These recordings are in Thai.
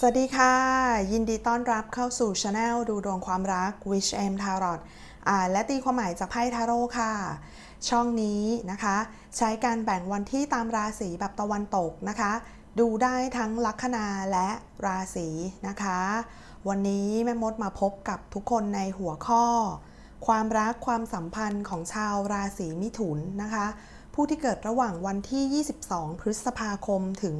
สวัสดีค่ะ ยินดีต้อนรับเข้าสู่ช anel ดูดวงความรัก Wish M Tarot อ่านและตีความหมายจากไพ่ทาโร่ค่ะ ช่องนี้นะคะ ใช้การแบ่งวันที่ตามราศีแบบตะวันตกนะคะ ดูได้ทั้งลัคนาและราศีนะคะ วันนี้แม่มดมาพบกับทุกคนในหัวข้อ ความรักความสัมพันธ์ของชาวราศีมิถุนนะคะ ผู้ที่เกิดระหว่างวันที่ 22 พฤษภาคมถึง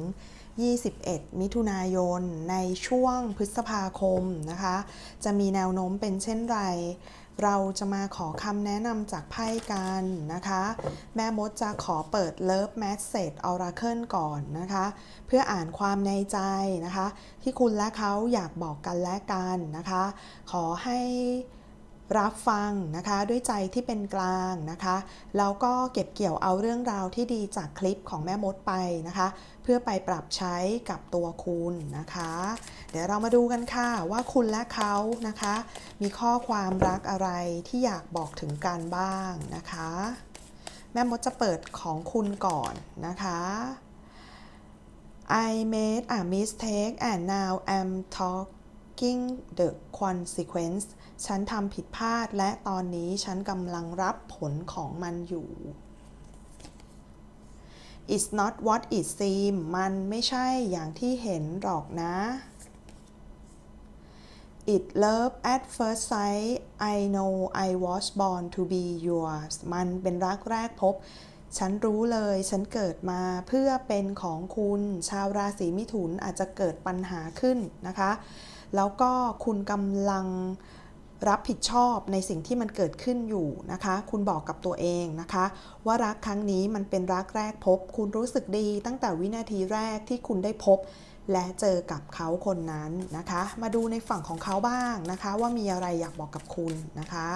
21 มิถุนายน ในช่วงพฤษภาคมนะคะ จะมีแนวโน้มเป็นเช่นไร เราจะมาขอคำแนะนำจากไพ่กันนะคะ แม่มดจะขอเปิด Love Message Oracle ก่อนนะคะ เพื่ออ่านความในใจนะคะ ที่คุณและเขาอยากบอกกันและกันนะคะ ขอให้ รับฟังนะคะด้วยใจที่เป็นกลางนะคะแล้วก็เก็บเกี่ยวเอาเรื่องราวที่ดีจากคลิปของแม่มดไปนะคะ เพื่อไปปรับใช้กับตัวคุณนะคะ เดี๋ยวเรามาดูกันค่ะว่าคุณและเขานะคะ มีข้อความรักอะไรที่อยากบอกถึงกันบ้างนะคะ แม่มดจะเปิดของคุณก่อนนะคะ I made a mistake and now I'm talk taking the consequence ฉันทำผิดพลาดและตอนนี้ฉันกำลังรับผลของมันอยู่ It's not what it seem มันไม่ใช่อย่างที่เห็นหรอกนะ It love at first sight I know I was born to be yours มันเป็นรักแรกพบ ฉันรู้เลย ฉันเกิดมาเพื่อเป็นของคุณ ชาวราศีมิถุนอาจจะเกิดปัญหาขึ้นนะคะ แล้วก็คุณกำลังรับผิดชอบในสิ่งที่มันเกิดขึ้นอยู่นะคะ คุณบอกกับตัวเองนะคะ ว่ารักครั้งนี้มันเป็นรักแรกพบ คุณรู้สึกดีตั้งแต่วินาทีแรกที่คุณได้พบ และเจอกับเขาคนนั้นนะคะ มาดูในฝั่งของเขาบ้างนะคะ ว่ามีอะไรอยากบอกกับคุณนะคะ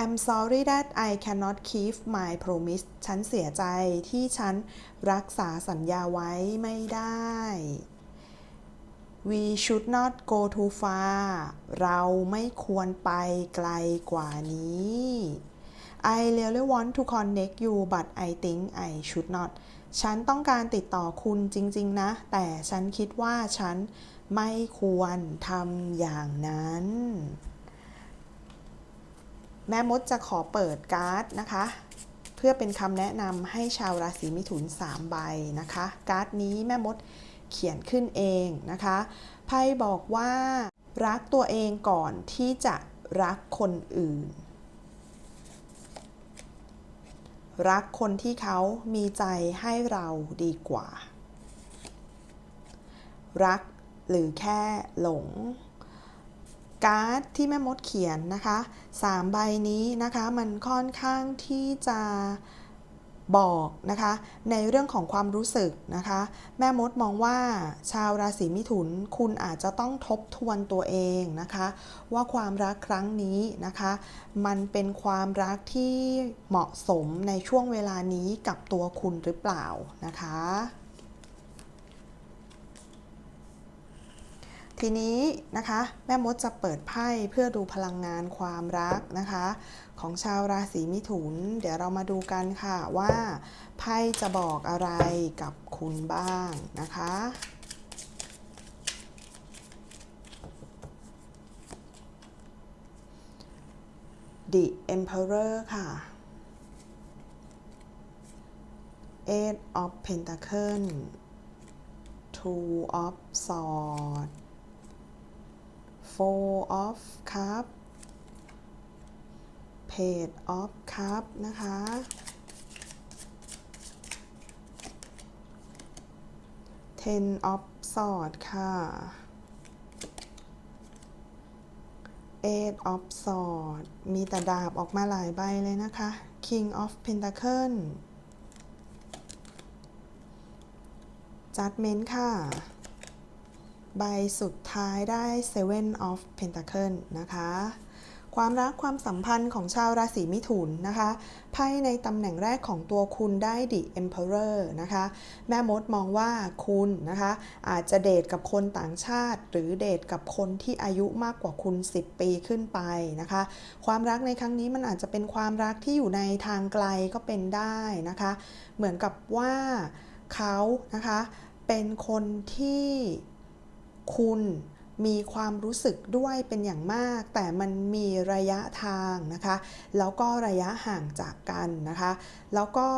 I'm sorry that I cannot keep my promise ฉันเสียใจที่ฉันรักษาสัญญาไว้ไม่ได้ We should not go too far เราไม่ควรไปไกลกว่านี้ I really want to connect you but I think I should not ฉันต้องการติดต่อคุณจริง ๆ นะ แต่ฉันคิดว่าฉันไม่ควรทำอย่างนั้น แม่มดจะขอเปิดการ์ดนะคะ เพื่อเป็นคำแนะนำให้ชาวราศีมิถุน 3 ใบนะคะ การ์ดนี้แม่มด เขียนขึ้นเองนะคะไพ่บอกว่า รักตัวเองก่อนที่จะรักคนอื่น รักคนที่เขามีใจให้เราดีกว่า รักหรือแค่หลงการ์ดที่แม่มดเขียนนะคะสามใบนี้นะคะมันค่อนข้างที่จะ บอกนะคะในเรื่องของความรู้สึกนะคะ แม่มดมองว่าชาวราศีมิถุนคุณอาจจะต้องทบทวนตัวเองนะคะ ว่าความรักครั้งนี้นะคะ มันเป็นความรักที่เหมาะสมในช่วงเวลานี้กับตัวคุณหรือเปล่านะคะ ทีนี้นะคะแม่มดจะเปิดไพ่เพื่อดูพลังงานความรักนะคะ ของชาวราศีมิถุน เดี๋ยวเรามาดูกันค่ะว่าไพ่จะบอกอะไรกับคุณบ้างนะคะ The Emperor ค่ะ Eight of Pentacle Two of Swords Four of Cup Page of Cup นะคะ Ten of sword ค่ะ Eight of sword มีแต่ดาบออกมาหลายใบเลยนะคะ King of Pentacle Judgment ค่ะ ใบสุดท้ายได้ Seven of Pentacle นะคะ ความรักความสัมพันธ์ของชาวราศีมิถุนนะคะไพ่ในตำแหน่งแรกของตัวคุณได้ The Emperor นะคะ แม่มดมองว่าคุณนะคะ อาจจะเดทกับคนต่างชาติ หรือเดทกับคนที่อายุมากกว่าคุณ 10 ปีขึ้นไปนะคะ ความรักในครั้งนี้มันอาจจะเป็นความรักที่อยู่ในทางไกลก็เป็นได้นะคะ เหมือนกับว่าเขานะคะเป็นคนที่ คุณมีความรู้สึกด้วยเป็นอย่างมาก แต่มันมีระยะทางนะคะ แล้วก็ระยะห่างจากกันนะคะ แล้วก็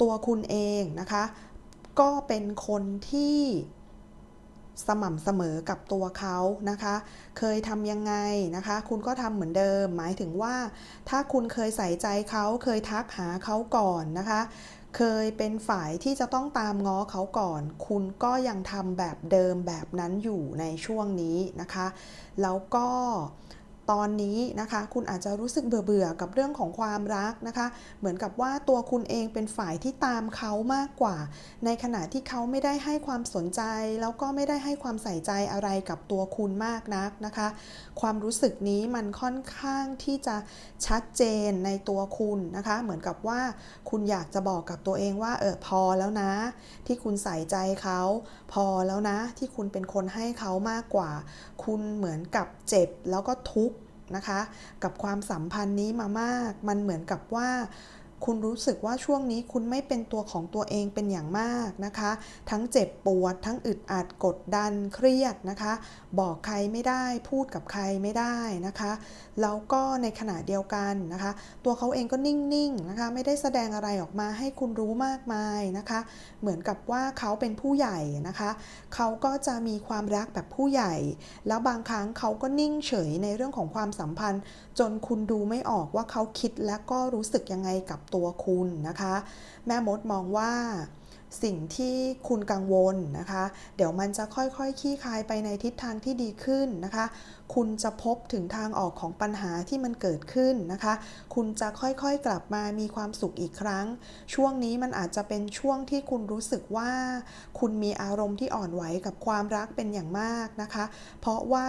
ตัวคุณเองนะคะ ก็เป็นคนที่สม่ำเสมอกับตัวเขานะคะ เคยทำยังไงนะคะ คุณก็ทำเหมือนเดิม หมายถึงว่า ถ้าคุณเคยใส่ใจเขาเคยทักหาเขาก่อนนะคะ เคยเป็นฝ่ายที่จะต้องตามง้อเขาก่อน คุณก็ยังทำแบบเดิมแบบนั้นอยู่ในช่วงนี้นะคะ แล้วก็ ตอนนี้นะคะ คุณอาจจะรู้สึกเบื่อๆกับเรื่องของความรักนะคะ เหมือนกับว่าตัวคุณเองเป็นฝ่ายที่ตามเขามากกว่า ในขณะที่เขาไม่ได้ให้ความสนใจ แล้วก็ไม่ได้ให้ความใส่ใจอะไรกับตัวคุณมากนักนะคะ ความรู้สึกนี้มันค่อนข้างที่จะชัดเจนในตัวคุณนะคะ เหมือนกับว่าคุณอยากจะบอกกับตัวเองว่าเออพอแล้วนะ ที่คุณใส่ใจเขาพอแล้วนะที่คุณเป็นคนให้เขามากกว่า คุณเหมือนกับเจ็บแล้วก็ทุกข์ นะคะ กับความสัมพันธ์นี้มามาก มันเหมือนกับว่า คุณรู้สึกว่าช่วงนี้คุณไม่เป็นตัวของตัวเองเป็นอย่างมากนะคะ ทั้งเจ็บปวด ทั้งอึดอัดกดดันเครียดนะคะ บอกใครไม่ได้พูดกับใครไม่ได้นะคะ แล้วก็ในขณะเดียวกันนะคะ ตัวเขาเองก็นิ่งๆนะคะ ไม่ได้แสดงอะไรออกมาให้คุณรู้มากมายนะคะ เหมือนกับว่าเขาเป็นผู้ใหญ่นะคะ เขาก็จะมีความรักแบบผู้ใหญ่ แล้วบางครั้งเขาก็นิ่งเฉยในเรื่องของความสัมพันธ์ จนคุณดูไม่ออกว่าเขาคิดและก็รู้สึกยังไงกับตัวคุณนะคะ แม่มดมองว่าสิ่งที่คุณกังวลนะคะ เดี๋ยวมันจะค่อยๆขี้คายไปในทิศทางที่ดีขึ้นนะคะคุณจะพบถึงทางออกของปัญหาที่มันเกิดขึ้นนะคะ คุณจะค่อยๆกลับมามีความสุขอีกครั้ง ช่วงนี้มันอาจจะเป็นช่วงที่คุณรู้สึกว่า คุณมีอารมณ์ที่อ่อนไหวกับความรักเป็นอย่างมากนะคะ เพราะว่า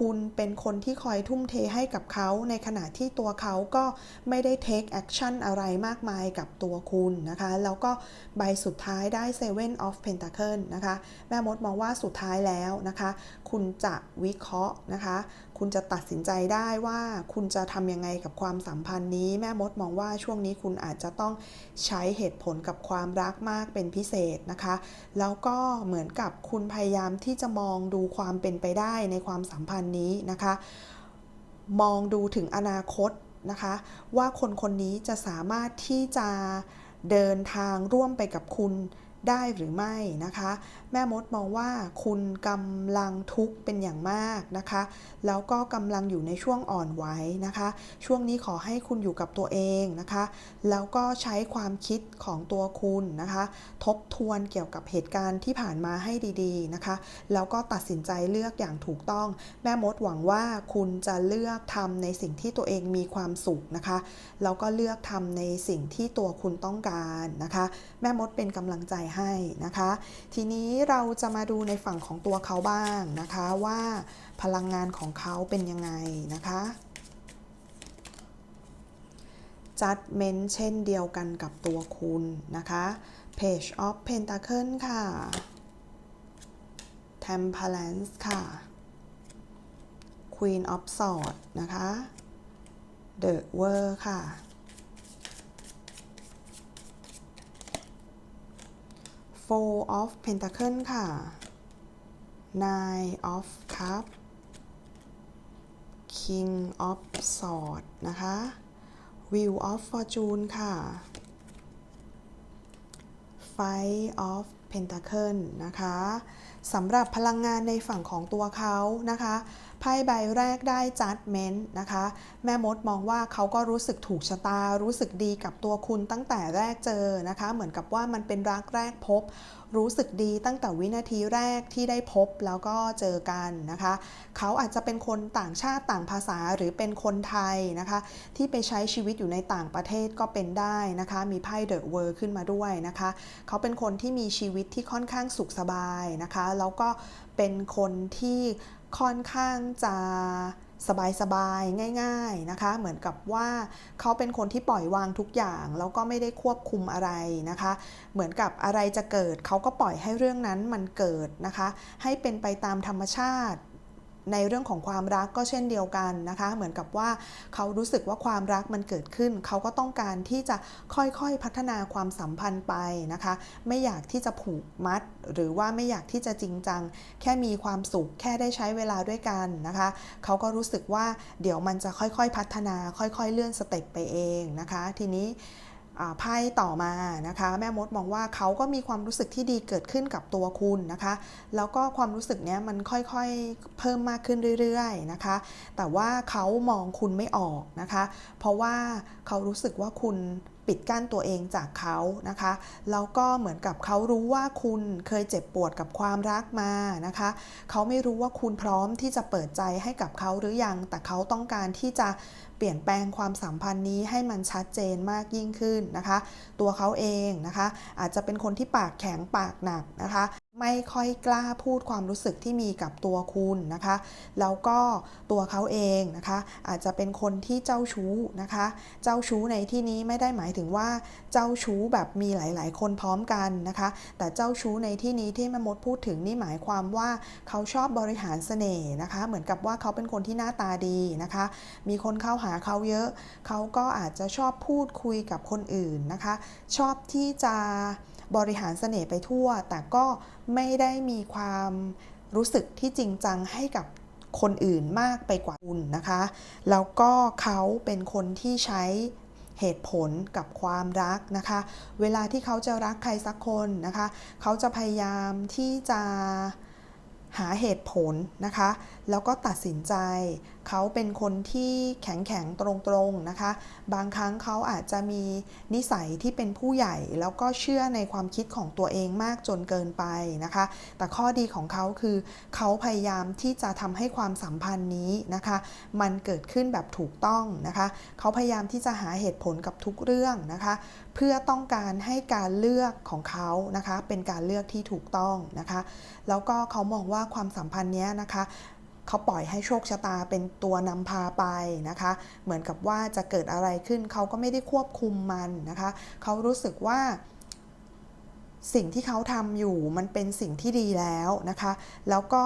คุณเป็นคนที่คอยทุ่มเทให้กับเขา ในขณะที่ตัวเขาก็ไม่ได้ take action อะไรมากมายกับตัวคุณนะคะ แล้วก็ใบสุดท้ายได้ Seven of Pentacle นะคะ แม่มดมองว่าสุดท้ายแล้วนะคะ คุณจะวิเคราะห์นะคะ คุณจะตัดสินใจได้ว่าคุณจะทำยังไงกับความสัมพันธ์นี้ แม่มดมองว่าช่วงนี้คุณอาจจะต้องใช้เหตุผลกับความรักมากเป็นพิเศษนะคะ แล้วก็เหมือนกับคุณพยายามที่จะมองดูความเป็นไปได้ในความสัมพันธ์นี้นะคะ มองดูถึงอนาคตนะคะ ว่าคนคนนี้จะสามารถที่จะเดินทางร่วมไปกับคุณได้หรือไม่นะคะ แม่มดมองว่าคุณกำลังทุกข์เป็นอย่างมากนะคะ แล้วก็กำลังอยู่ในช่วงอ่อนไหวนะคะ ช่วงนี้ขอให้คุณอยู่กับตัวเองนะคะ แล้วก็ใช้ความคิดของตัวคุณนะคะ ทบทวนเกี่ยวกับเหตุการณ์ที่ผ่านมาให้ดีๆนะคะ แล้วก็ตัดสินใจเลือกอย่างถูกต้อง แม่มดหวังว่าคุณจะเลือกทำในสิ่งที่ตัวเองมีความสุขนะคะ แล้วก็เลือกทำในสิ่งที่ตัวคุณต้องการนะคะ แม่มดเป็นกำลังใจให้นะคะ ทีนี้เราจะมาดูในฝั่งของตัวเขาบ้างนะคะว่าพลังงานของเขาเป็นยังไงนะคะ judgment เช่นเดียวกันกับตัวคุณนะคะ page of pentacle ค่ะ temperance ค่ะ queen of swords นะคะ the world ค่ะ four of pentacle ค่ะ nine of cup king of sword นะคะ wheel of fortune ค่ะ five of pentacle นะคะสำหรับพลังงานในฝั่งของตัวเขานะคะ ไพ่ใบแรกได้ judgment นะคะ แม่มดมองว่าเขาก็รู้สึกถูกชะตา รู้สึกดีกับตัวคุณตั้งแต่แรกเจอนะคะ เหมือนกับว่ามันเป็นรักแรกพบ รู้สึกดีตั้งแต่วินาทีแรกที่ได้พบแล้วก็เจอกันนะคะ เขาอาจจะเป็นคนต่างชาติต่างภาษาหรือเป็นคนไทยนะคะ ที่ไปใช้ชีวิตอยู่ในต่างประเทศก็เป็นได้นะคะ มีไพ่เดอะเวิร์ขึ้นมาด้วยนะคะ เขาเป็นคนที่มีชีวิตที่ค่อนข้างสุขสบายนะคะ แล้วก็เป็นคนที่ ค่อนข้างจะสบายๆ ง่าย ๆ นะคะ เหมือนกับว่าเขาเป็นคนที่ปล่อยวางทุกอย่าง แล้วก็ไม่ได้ควบคุมอะไรนะคะ เหมือนกับอะไรจะเกิดเขาก็ปล่อยให้เรื่องนั้นมันเกิดนะคะ ให้เป็นไปตามธรรมชาติ ในเรื่องของความรักก็เช่นเดียวกันนะคะ เหมือนกับว่าเขารู้สึกว่าความรักมันเกิดขึ้น เขาก็ต้องการที่จะค่อยๆพัฒนาความสัมพันธ์ไปนะคะ ไม่อยากที่จะผูกมัด หรือว่าไม่อยากที่จะจริงจัง แค่มีความสุขแค่ได้ใช้เวลาด้วยกันนะคะ เขาก็รู้สึกว่าเดี๋ยวมันจะค่อยๆพัฒนา ค่อยๆเลื่อนสเต็ปไปเองนะคะ ทีนี้ ไพ่ต่อมานะคะแม่มดมองว่าเขาก็มีความรู้สึกที่ดีเกิดขึ้นกับตัวคุณนะคะ แล้วก็ความรู้สึกเนี้ยมันค่อยๆเพิ่มมากขึ้นเรื่อยๆนะคะ แต่ว่าเขามองคุณไม่ออกนะคะ เพราะว่าเขารู้สึกว่าคุณปิดกั้นตัวเองจากเขานะคะ แล้วก็เหมือนกับเขารู้ว่าคุณเคยเจ็บปวดกับความรักมานะคะ เขาไม่รู้ว่าคุณพร้อมที่จะเปิดใจให้กับเขาหรือยัง แต่เขาต้องการที่จะ ปลี่ยนแปลงความสัมพันธ์นี้ให้มันชัดเจนมากยิ่งขึ้นนะคะ ตัวเขาเองนะคะ อาจจะเป็นคนที่ปากแข็งปากหนักนะคะ ไม่ค่อยกล้าพูดความรู้สึกที่มีกับตัวคุณนะคะ แล้วก็ตัวเขาเองนะคะ อาจจะเป็นคนที่เจ้าชู้นะคะ เจ้าชู้ในที่นี้ไม่ได้หมายถึงว่าเจ้าชู้แบบมีหลาย ๆ คนพร้อมกันนะคะ แต่เจ้าชู้ในที่นี้ที่แม่มดพูดถึงนี่หมายความว่าเขาชอบบริหารเสน่ห์นะคะ เหมือนกับว่าเขาเป็นคนที่หน้าตาดีนะคะ มีคนเข้าหาเขาเยอะ เขาก็อาจจะชอบพูดคุยกับคนอื่นนะคะ ชอบที่จะ บริหารเสน่ห์ไปทั่ว แต่ก็ไม่ได้มีความรู้สึกที่จริงจังให้กับคนอื่นมากไปกว่าคุณนะคะ แล้วก็เขาเป็นคนที่ใช้เหตุผลกับความรักนะคะ เวลาที่เขาจะรักใครสักคนนะคะ เขาจะพยายามที่จะ หาเหตุผลนะคะ แล้วก็ตัดสินใจ เขาเป็นคนที่แข็งแข็งตรงตรงๆนะคะ บางครั้งเขาอาจจะมีนิสัยที่เป็นผู้ใหญ่ แล้วก็เชื่อในความคิดของตัวเองมากจนเกินไปนะคะ แต่ข้อดีของเขาคือ เขาพยายามที่จะทำให้ความสัมพันธ์นี้นะคะ มันเกิดขึ้นแบบถูกต้องนะคะ เขาพยายามที่จะหาเหตุผลกับทุกเรื่องนะคะเพื่อต้องการให้การเลือกของเขานะคะเป็นการเลือกที่ถูกต้องนะคะ แล้วก็เขามองว่าความสัมพันธ์เนี้ยนะคะเขาปล่อยให้โชคชะตาเป็นตัวนำพาไปนะคะ เหมือนกับว่าจะเกิดอะไรขึ้นเขาก็ไม่ได้ควบคุมมันนะคะ เขารู้สึกว่าสิ่งที่เขาทำอยู่มันเป็นสิ่งที่ดีแล้วนะคะ แล้วก็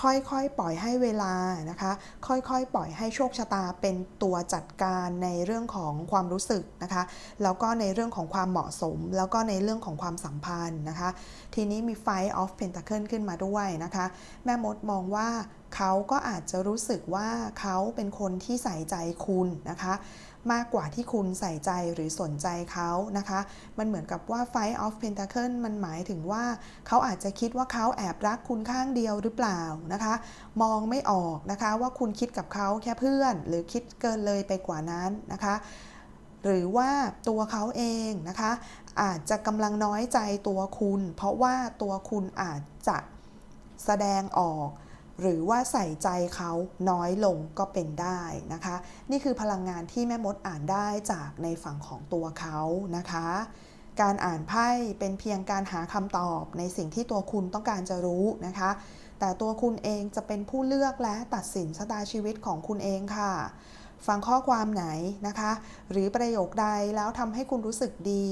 ค่อยๆ ปล่อยให้เวลานะคะ ค่อยๆ ปล่อยให้โชคชะตาเป็นตัวจัดการในเรื่องของความรู้สึกนะคะ แล้วก็ในเรื่องของความเหมาะสม แล้วก็ในเรื่องของความสัมพันธ์นะคะ ทีนี้มี Five of Pentacle ขึ้นมาด้วยนะคะ แม่มดมองว่าเขาก็อาจจะรู้สึกว่าเขาเป็นคนที่ใส่ใจคุณนะคะ มากกว่าที่คุณใส่ใจหรือสนใจเขานะคะ มันเหมือนกับว่า Five of Pentacle มันหมายถึงว่า เขาอาจจะคิดว่าเขาแอบรักคุณข้างเดียวหรือเปล่านะคะ มองไม่ออกนะคะว่าคุณคิดกับเขาแค่เพื่อน หรือคิดเกินเลยไปกว่านั้นนะคะหรือว่าตัวเขาเองนะคะ อาจจะกำลังน้อยใจตัวคุณ เพราะว่าตัวคุณอาจจะแสดงออก หรือว่าใส่ใจเขาน้อยลงก็เป็นได้นะคะ นี่คือพลังงานที่แม่มดอ่านได้จากในฝั่งของตัวเขานะคะ การอ่านไพ่เป็นเพียงการหาคำตอบในสิ่งที่ตัวคุณต้องการจะรู้นะคะ แต่ตัวคุณเองจะเป็นผู้เลือกและตัดสินชะตาชีวิตของคุณเองค่ะ ฟังข้อความไหนนะคะ หรือประโยคใดแล้วทำให้คุณรู้สึกดี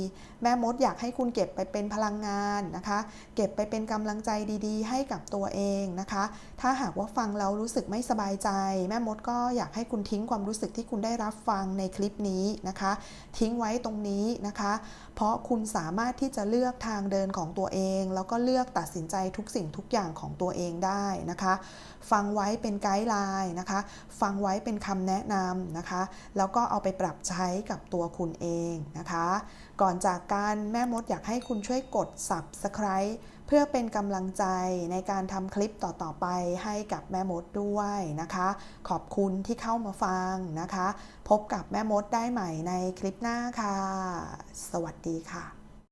แม่มดอยากให้คุณเก็บไปเป็นพลังงานนะคะ เก็บไปเป็นกำลังใจดีๆ ให้กับตัวเองนะคะ ถ้าหากว่าฟังแล้วรู้สึกไม่สบายใจ แม่มดก็อยากให้คุณทิ้งความรู้สึกที่คุณได้รับฟังในคลิปนี้นะคะ ทิ้งไว้ตรงนี้นะคะ เพราะคุณสามารถที่จะเลือกทางเดินของตัวเอง แล้วก็เลือกตัดสินใจทุกสิ่งทุกอย่างของตัวเองได้นะคะ ฟังไว้เป็นไกด์ไลน์นะคะ ฟังไว้เป็นคำแนะนำนะคะ แล้วก็เอาไปปรับใช้กับตัวคุณเองนะคะ ก่อนจากการแม่มดอยากให้คุณช่วยกด subscribe เพื่อเป็นกำลังใจในการทำคลิปต่อๆไปให้กับแม่มดด้วยนะคะ ขอบคุณที่เข้ามาฟังนะคะ พบกับแม่มดได้ใหม่ในคลิปหน้าค่ะ สวัสดีค่ะ